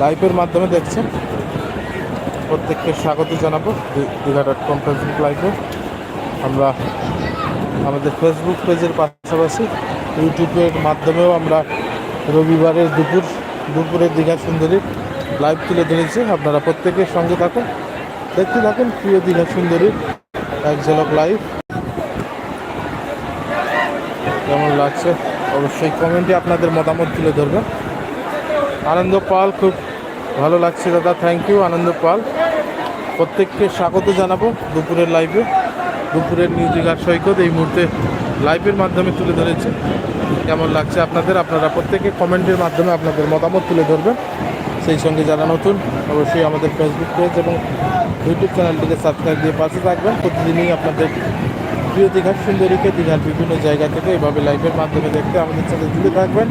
লাইভের মাধ্যমে দেখছেন। প্রত্যেককে স্বাগত জানাব দীঘা ডট কম ফেসবুক লাইভে আমরা আমাদের ফেসবুক পেজের পাশাপাশি ইউটিউবের মাধ্যমেও আমরা রবিবারের দুপুর দুপুরের দীঘা সুন্দরী লাইভ তুলে ধরেছি। আপনারা প্রত্যেকের সঙ্গে থাকুন। দেখতে থাকুন প্রিয় দীঘা সুন্দরী এক ঝলক লাইভ কেমন লাগছে? অবশ্যই কমেন্টে আপনাদের মতামত তুলে ধরবেন। আনন্দ পাল খুব ভালো লাগছে দাদা থ্যাংক ইউ আনন্দ পাল প্রত্যেককে স্বাগত জানাব দুপুরের লাইভে দুপুরের নিউ দীঘার সৈকত এই মুহূর্তে লাইভের মাধ্যমে তুলে ধরেছে। কেমন লাগছে আপনাদের? আপনারা প্রত্যেকে কমেন্টের মাধ্যমে আপনাদের মতামত তুলে ধরবেন। সেই সঙ্গে যারা নতুন, অবশ্যই আমাদের ফেসবুক পেজ এবং ইউটিউব চ্যানেলটিকে সাবস্ক্রাইব দিয়ে পাশে থাকবেন। প্রতিদিনই আপনাদের প্রিয় দীঘার সুন্দরীকে, দীঘার বিভিন্ন জায়গা থেকে এভাবে লাইভের মাধ্যমে দেখতে আমাদের সাথে জুড়ে থাকবেন।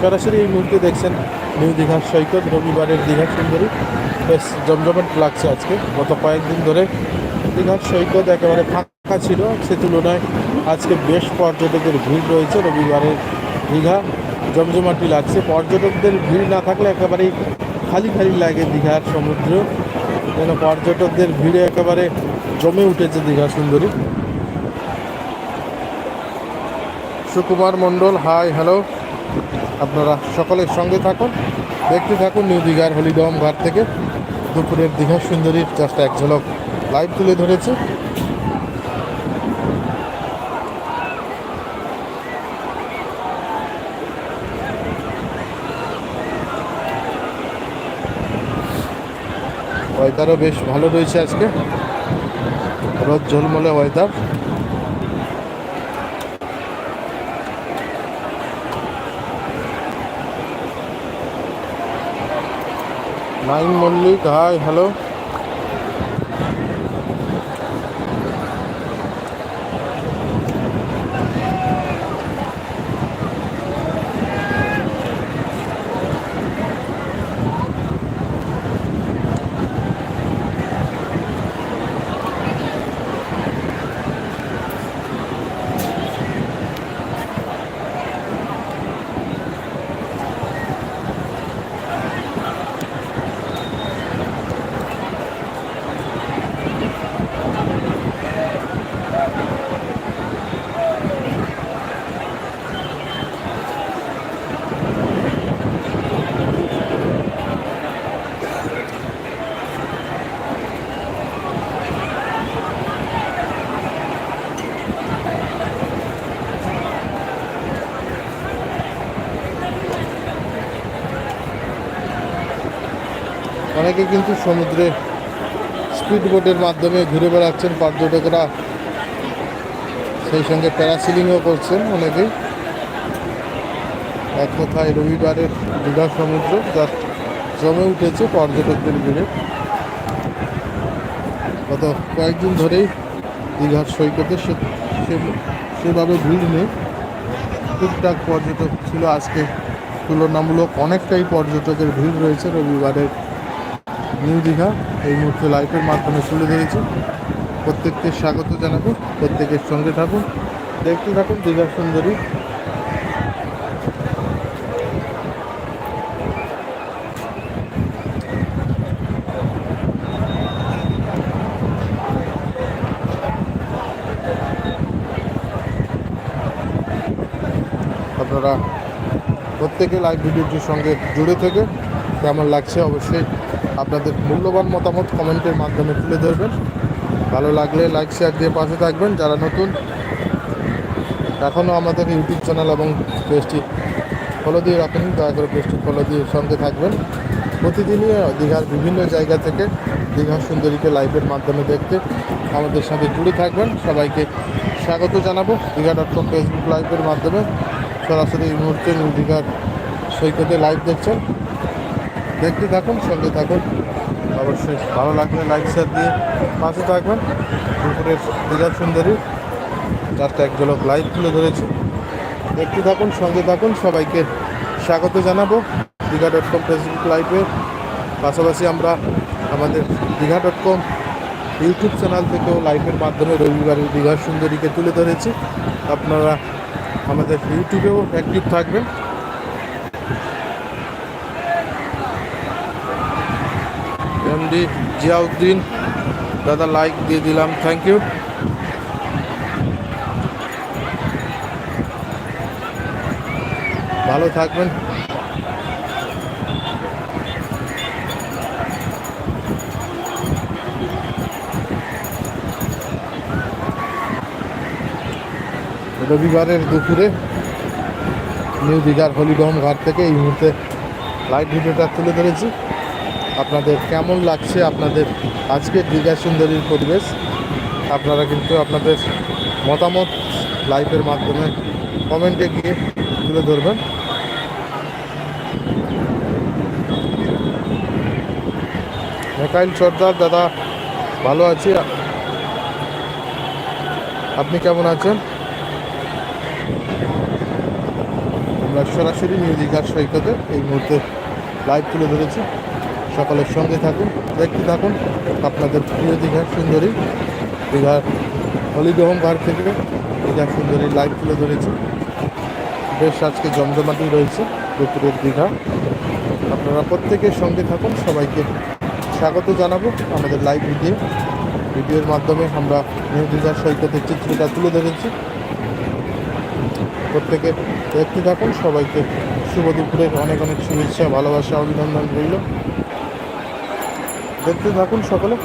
সরাসরি এই মুহূর্তে দেখছেন নিউ দীঘার সৈকত, রবিবারের দীঘা সুন্দরী। বেশ জমজমাট লাগছে আজকে। গত কয়েকদিন ধরে দীঘার সৈকত একেবারে ফাঁকা ছিল। সে তুলনায় আজকে বেশ পর্যটকের ভিড় রয়েছে। রবিবারের দীঘা জমজমাটি লাগছে। পর্যটকদের ভিড় না থাকলে একেবারেই খালি খালি লাগে দীঘার সমুদ্র। যেন পর্যটকদের ভিড়ে একেবারে জমে উঠেছে দীঘা সুন্দরী। Sukumar Mondal, hi, hello. আপনারা সকলের সঙ্গে থাকুন। দেখতে থাকুন নিউ দীঘার হলিডম ঘাট থেকে। দুপুরের দীঘা সুন্দরীর জাস্ট এক ঝলক লাইভ তুলে ধরেছে। ওয়েদারও বেশ ভালো রয়েছে আজকে। রোদ ঝলমলে weather. Nayan Mallick hi hello অনেকে কিন্তু সমুদ্রে স্পিড বোটের মাধ্যমে ঘুরে বেড়াচ্ছেন পর্যটকরা সেই সঙ্গে প্যারাসিলিংও করছেন অনেকেই। এক কথায় রবিবারের দীঘা সমুদ্র, যা জমে উঠেছে পর্যটকদের ভিড়ে গত কয়েকদিন ধরেই দীঘার সৈকতে সেভাবে ভিড় নেই। টুকটাক পর্যটক ছিল আজকে। তুলনামূলক অনেকটাই পর্যটকের ভিড় রয়েছে রবিবারের নিউ দীঘা এই মুহূর্তে লাইভের মাধ্যমে তুলে ধরেছি। প্রত্যেককে স্বাগত জানাব, প্রত্যেকের সঙ্গে থাকুন। দেখতে থাকুন দীঘা সুন্দরী। আপনারা প্রত্যেকে লাইভ ভিডিওটির সঙ্গে জুড়ে থেকে কেমন লাগছে অবশ্যই আপনাদের মূল্যবান মতামত কমেন্টের মাধ্যমে তুলে ধরবেন। ভালো লাগলে লাইক শেয়ার দিয়ে পাশে থাকবেন যারা নতুন। এখনও আমাদের ইউটিউব চ্যানেল এবং পেজটি ফলো দিয়ে রাখেন, দয়া করে পেজটি ফলো দিয়ে সঙ্গে থাকবেন। প্রতিদিনই দীঘার বিভিন্ন জায়গা থেকে দীঘা সুন্দরীকে লাইভের মাধ্যমে দেখতে আমাদের সাথে জুড়ে থাকবেন। সবাইকে স্বাগত জানাব দীঘা ডট কম ফেসবুক লাইভের মাধ্যমে। সরাসরি এই মুহূর্তে দীঘার সৈকতে লাইভ দেখছেন। দেখতে থাকুন, সঙ্গে থাকুন। অবশ্যই ভালো লাগলে লাইক শেয়ার দিয়ে পাশে থাকবেন। দুপুরের দীঘা সুন্দরী জাস্ট এক ঝলক লাইভ তুলে ধরেছি। দেখতে থাকুন, সঙ্গে থাকুন, সবাইকে স্বাগত জানাব। দীঘা ডট কম ফেসবুক লাইভে পাশাপাশি আমরা আমাদের Digha dot com YouTube channel থেকেও লাইভের মাধ্যমে রবিবারের দীঘার সুন্দরীকে তুলে ধরেছি। আপনারা আমাদের ইউটিউবেও অ্যাক্টিভ থাকবেন। এমডি জিয়াউদ্দিন, দাদা লাইক দিয়ে দিলাম থ্যাংক ইউ ভালো থাকবেন। রবিবারের দুপুরে নিউ দীঘার হলিডম ঘাট থেকে এই মুহূর্তে লাইভ ভিডিওটা তুলে ধরেছি। আপনাদের কেমন লাগছে আপনাদের আজকের দীঘা সুন্দরীর পরিবেশ? আপনারা কিন্তু আপনাদের মতামত লাইভের মাধ্যমে কমেন্টে গিয়ে তুলে ধরবেন। মেকাইল সর্দার, দাদা ভালো আছি? আপনি কেমন আছেন? আমরা সরাসরি নিউ দীঘার সৈকতে এই মুহূর্তে লাইভ তুলে ধরেছি। সকলের সঙ্গে থাকুন, দেখতে থাকুন। আপনাদের প্রিয় দীঘার সুন্দরী, দীঘার হলিডোহম ঘর থেকে দীঘার সুন্দরী লাইভ তুলে ধরেছি। বেশ আজকে জমজমাটি রয়েছে দুপুরের দীঘা। আপনারা প্রত্যেকের সঙ্গে থাকুন, সবাইকে স্বাগত জানাব আমাদের লাইভ ভিডিও ভিডিওর মাধ্যমে আমরা নিউ দীঘার সৈকতের চিত্রটা তুলে ধরেছি। প্রত্যেকে দেখতে থাকুন, সবাইকে শুভ দুপুরের অনেক অনেক শুভেচ্ছা, ভালোবাসা, অভিনন্দন রইল। দেখতে থাকুন সকলে।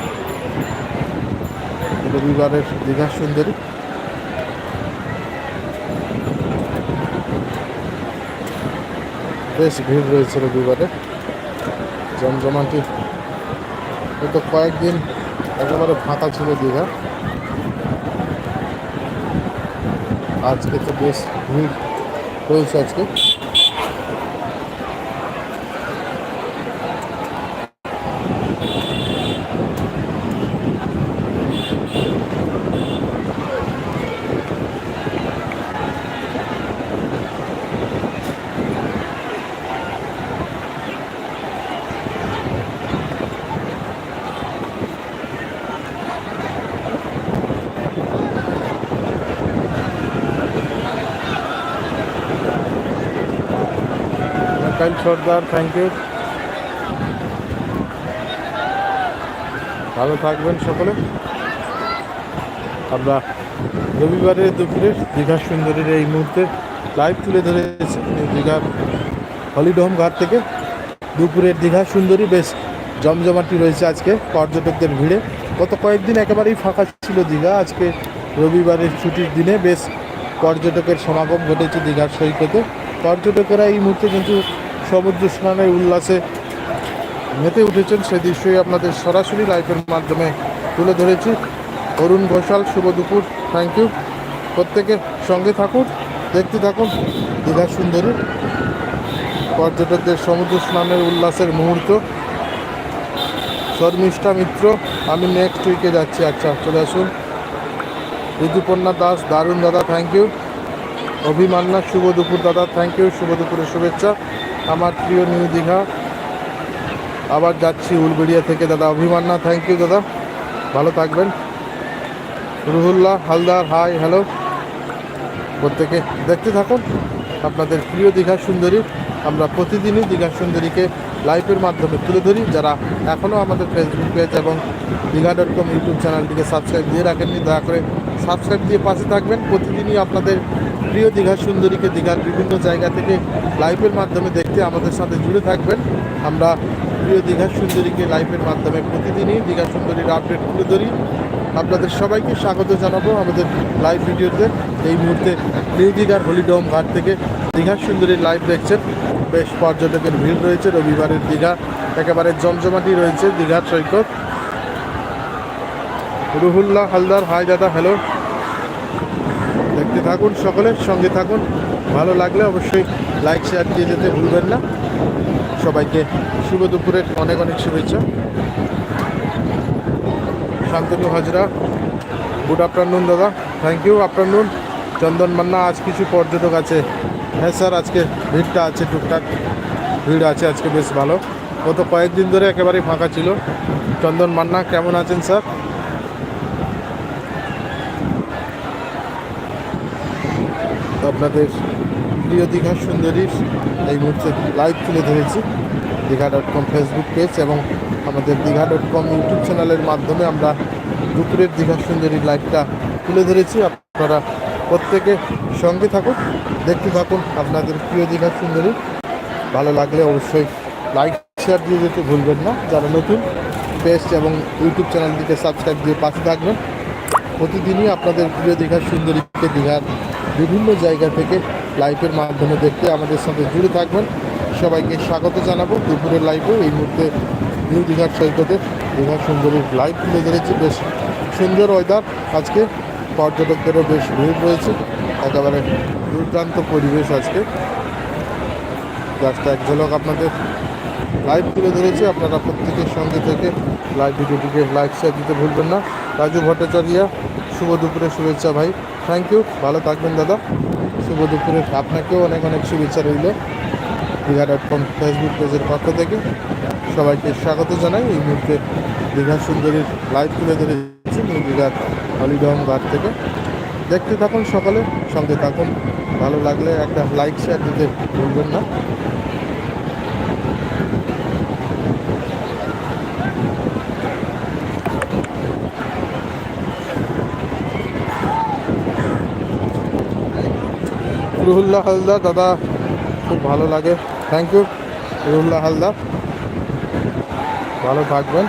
রবিবারের দীঘা সুন্দরী। বেশ ভিড় রয়েছে রবিবারে। জমজমাটি। তো কয়েকদিন একেবারে ফাঁকা ছিল দীঘা। আজকে তো বেশ ভিড় রয়েছে আজকে মিকাইল সর্দার থ্যাংক ইউ ভালো থাকবেন সকলে। আমরা রবিবারের দুপুরের দীঘা সুন্দরীর এই মুহূর্তে লাইভ তুলে ধরেছি দীঘার হলিডোম ঘাট থেকে। দুপুরের দীঘা সুন্দরী বেশ জমজমাটি রয়েছে আজকে, পর্যটকদের ভিড়ে। গত কয়েকদিন একেবারেই ফাঁকা ছিল দীঘা। আজকে রবিবারের ছুটির দিনে বেশ পর্যটকের সমাগম ঘটেছে দীঘার সৈকতে। পর্যটকেরা এই মুহূর্তে কিন্তু সমুদ্র স্নানের উল্লাসে মেতে উঠেছেন সে দৃশ্যই আপনাদের সরাসরি লাইভের মাধ্যমে তুলে ধরেছি। অরুণ ঘোষাল, শুভ দুপুর থ্যাংক ইউ প্রত্যেকের সঙ্গে থাকুন, দেখতে থাকুন, দীঘা সুন্দরী। পর্যটকদের সমুদ্র স্নানের উল্লাসের মুহূর্ত। শর্মিষ্ঠা মিত্র, আমি নেক্সট উইকে যাচ্ছি। আচ্ছা চলে আসুন। ঋতুপর্ণা দাস, দারুণ দাদা থ্যাংক ইউ অভিমান্না, শুভ দুপুর দাদা থ্যাংক ইউ শুভ দুপুরের শুভেচ্ছা। আমার প্রিয় নিউ দীঘা। আবার যাচ্ছি উলবেড়িয়া থেকে। দাদা অভিমান্না থ্যাংক ইউ দাদা। ভালো থাকবেন। রুহুল্লাহ হালদার হাই হ্যালো প্রত্যেকে দেখতে থাকুন। আপনাদের প্রিয় দীঘা সুন্দরী, আমরা প্রতিদিনই দীঘা সুন্দরীকে লাইভের মাধ্যমে তুলে ধরি। যারা এখনও আমাদের ফেসবুক পেজ এবং দীঘা ডট কম ইউটিউব চ্যানেলটিকে সাবস্ক্রাইব দিয়ে রাখেননি, দয়া করে সাবস্ক্রাইব দিয়ে পাশে থাকবেন। প্রতিদিনই আপনাদের প্রিয় দীঘা সুন্দরীকে দীঘার বিভিন্ন জায়গা থেকে লাইভের মাধ্যমে দেখতে আমাদের সাথে জুড়ে থাকবেন। আমরা প্রিয় দীঘা সুন্দরীকে লাইভের মাধ্যমে প্রতিদিনই দীঘা সুন্দরীর আপডেট তুলে ধরি। আপনাদের সবাইকে স্বাগত জানাব আমাদের লাইভ ভিডিওতে। এই মুহূর্তে নিউ দীঘার হলিডোম ঘাট থেকে দীঘার সুন্দরীর লাইভ দেখছেন। বেশ পর্যটকের ভিড় রয়েছে, রবিবারের দীঘা একেবারে জমজমাটি রয়েছে দীঘার সৈকত। রুহুল্লাহ হালদার, হাই দাদা হ্যালো দেখতে থাকুন, সকলের সঙ্গে থাকুন। ভালো লাগলে অবশ্যই লাইক, শেয়ার দিয়ে যেতে ভুলবেন না। সবাইকে শুভ দুপুরের অনেক অনেক শুভেচ্ছা। শান্তনু হাজরা গুড আফটারনুন দাদা thank you afternoon Chandan Manna, আজ কিছু পর্যটক আছে। হ্যাঁ স্যার, আজকে ভিড়টা আছে, টুকটাক ভিড় আছে, আজকে বেশ ভালো। গত কয়েকদিন ধরে একেবারেই ফাঁকা ছিল। চন্দন মান্না, কেমন আছেন স্যার? আপনাদের প্রিয় দীঘা সুন্দরীর এই মুহূর্তে লাইভ তুলে ধরেছি। Digha dot com Facebook page এবং আমাদের দীঘা ডট কম ইউটিউব চ্যানেলের মাধ্যমে আমরা দুপুরের দীঘা সুন্দরী লাইভটা তুলে ধরেছি। আপনারা প্রত্যেকে সঙ্গে থাকুন, দেখতে থাকুন আপনাদের প্রিয় দীঘা সুন্দরী। ভালো লাগলে অবশ্যই লাইক শেয়ার দিয়ে যেতে ভুলবেন না। যারা নতুন পেজ এবং ইউটিউব চ্যানেলটিকে সাবস্ক্রাইব দিয়ে পাশে থাকবেন। প্রতিদিনই আপনাদের প্রিয় দীঘার সুন্দরীকে দীঘার বিভিন্ন জায়গা থেকে লাইভের মাধ্যমে দেখতে আমাদের সঙ্গে জুড়ে থাকবেন। সবাইকে স্বাগত জানাব। দুপুরের লাইভে এই মুহূর্তে নিউ দীঘার সৈকতে দীঘার সুন্দরীর লাইভ তুলে ধরেছি। বেশ সুন্দর ওয়েদার আজকে পর্যটকদেরও বেশ ভিড় রয়েছে। একেবারে দুর্দান্ত পরিবেশ আজকে। জাস্ট এক ঝলক আপনাদের লাইভ তুলে ধরেছে। আপনারা প্রত্যেকের সঙ্গে থেকে লাইভ ভিডিওটিকে লাইক শেয়ার দিতে ভুলবেন না। রাজু ভট্টাচার্য, শুভ দুপুরে শুভেচ্ছা ভাই। থ্যাংক ইউ ভালো থাকবেন, দাদা। শুভ দুপুরে। আপনাকেও অনেক অনেক শুভেচ্ছা রইল দীঘা ডট কম ফেসবুক পেজের পক্ষ থেকে। সবাইকে স্বাগত জানাই। এই মুহূর্তে দীঘা সুন্দরীর লাইভ তুলে ধরেছি নিউ দীঘার হলিডং বার থেকে। দেখতে থাকুন সকালে, সঙ্গে থাকুন। ভালো লাগলে একটা লাইক শেয়ার দিতে ভুলবেন না। রুহুল্লাহ হালদার দাদা খুব ভালো লাগে। Thank you Ruhullah Haldar. ভালো থাকবেন।